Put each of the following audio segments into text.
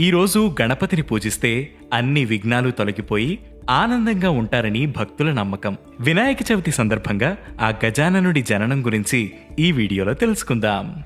ఈరోజు గణపతిని పూజిస్తే అన్ని విఘ్నాలు తొలగిపోయి ఆనందంగా ఉంటారని భక్తుల నమ్మకం. వినాయక చవితి సందర్భంగా ఆ గజాననుడి జననం గురించి ఈ వీడియోలో తెలుసుకుందాం.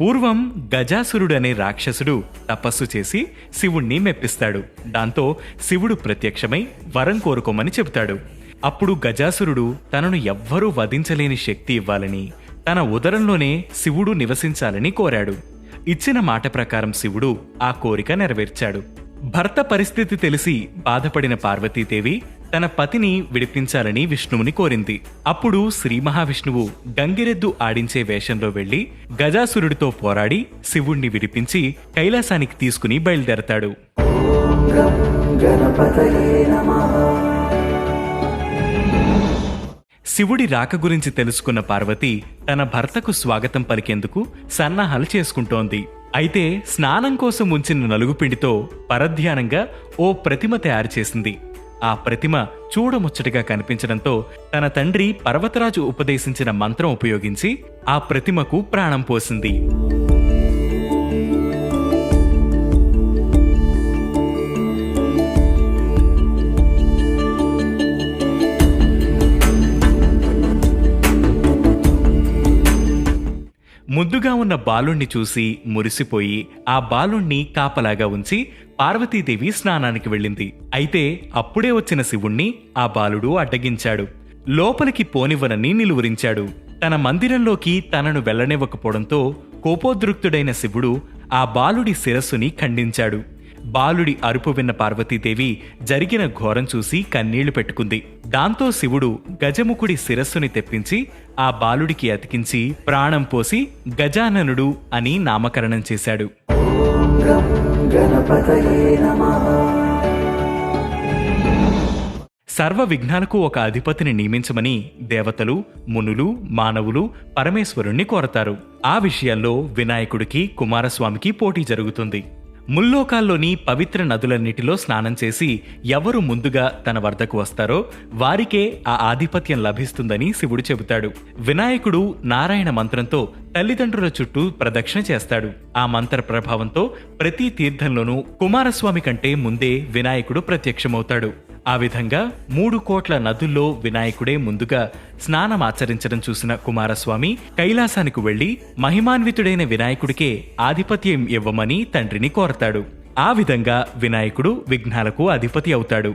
పూర్వం గజాసురుడు అనే రాక్షసుడు తపస్సు చేసి శివుణ్ణి మెప్పిస్తాడు. దాంతో శివుడు ప్రత్యక్షమై వరం కోరుకోమని చెబుతాడు. అప్పుడు గజాసురుడు తనను ఎవ్వరూ వధించలేని శక్తి ఇవ్వాలని తన ఉదరంలోనే శివుడు నివసించాలని కోరాడు. ఇచ్చిన మాట ప్రకారం శివుడు ఆ కోరిక నెరవేర్చాడు. భర్త పరిస్థితి తెలిసి బాధపడిన పార్వతీదేవి తన పతిని విడిపించాలని విష్ణువుని కోరింది. అప్పుడు శ్రీ మహావిష్ణువు గంగిరెద్దు ఆడించే వేషంలో వెళ్ళి గజాసురుడితో పోరాడి శివుణ్ణి విడిపించి కైలాసానికి తీసుకుని బయలుదేరతాడు. శివుడి రాక గురించి తెలుసుకున్న పార్వతి తన భర్తకు స్వాగతం పలికేందుకు సన్నాహాలు చేసుకుంటోంది. అయితే స్నానం కోసం ఉంచిన నలుగుపిండితో పరధ్యానంగా ఓ ప్రతిమ తయారు చేసింది. ఆ ప్రతిమ చూడముచ్చటగా కనిపించడంతో తన తండ్రి పర్వతరాజు ఉపదేశించిన మంత్రం ఉపయోగించి ఆ ప్రతిమకు ప్రాణం పోసింది. ముద్దుగా ఉన్న బాలుణ్ణి చూసి మురిసిపోయి ఆ బాలుణ్ణి కాపలాగా ఉంచి పార్వతీదేవి స్నానానికి వెళ్ళింది. అయితే అప్పుడే వచ్చిన శివుణ్ణి ఆ బాలుడు అడ్డగించాడు. లోపలికి పోనివ్వనని నిలువరించాడు. తన మందిరంలోకి తనను వెళ్ళనివ్వకపోవడంతో కోపోద్రుక్తుడైన శివుడు ఆ బాలుడి శిరస్సుని ఖండించాడు. బాలుడి అరుపు విన్న పార్వతీదేవి జరిగిన ఘోరం చూసి కన్నీళ్ళు పెట్టుకుంది. దాంతో శివుడు గజముఖుడి శిరస్సుని తెప్పించి ఆ బాలుడికి అతికించి ప్రాణం పోసి గజాననుడు అని నామకరణం చేశాడు. సర్వ విఘ్నాలకు ఒక అధిపతిని నియమించమని దేవతలు మునులు మానవులు పరమేశ్వరుణ్ణి కోరతారు. ఆ విషయంలో వినాయకుడికి కుమారస్వామికి పోటీ జరుగుతుంది. ముల్లోకాల్లోని పవిత్ర నదులన్నిటిలో స్నానం చేసి ఎవరు ముందుగా తన వద్దకు వస్తారో వారికే ఆ ఆధిపత్యం లభిస్తుందని శివుడు చెబుతాడు. వినాయకుడు నారాయణ మంత్రంతో తల్లిదండ్రుల చుట్టూ ప్రదక్షిణ చేస్తాడు. ఆ మంత్ర ప్రభావంతో ప్రతి తీర్థంలోనూ కుమారస్వామి కంటే ముందే వినాయకుడు ప్రత్యక్షమవుతాడు. ఆ విధంగా మూడు కోట్ల నదుల్లో వినాయకుడే ముందుగా స్నానమాచరించడం చూసిన కుమారస్వామి కైలాసానికి వెళ్ళి మహిమాన్వితుడైన వినాయకుడికే ఆధిపత్యం ఇవ్వమని తండ్రిని కోరతాడు. ఆ విధంగా వినాయకుడు విఘ్నాలకు అధిపతి అవుతాడు.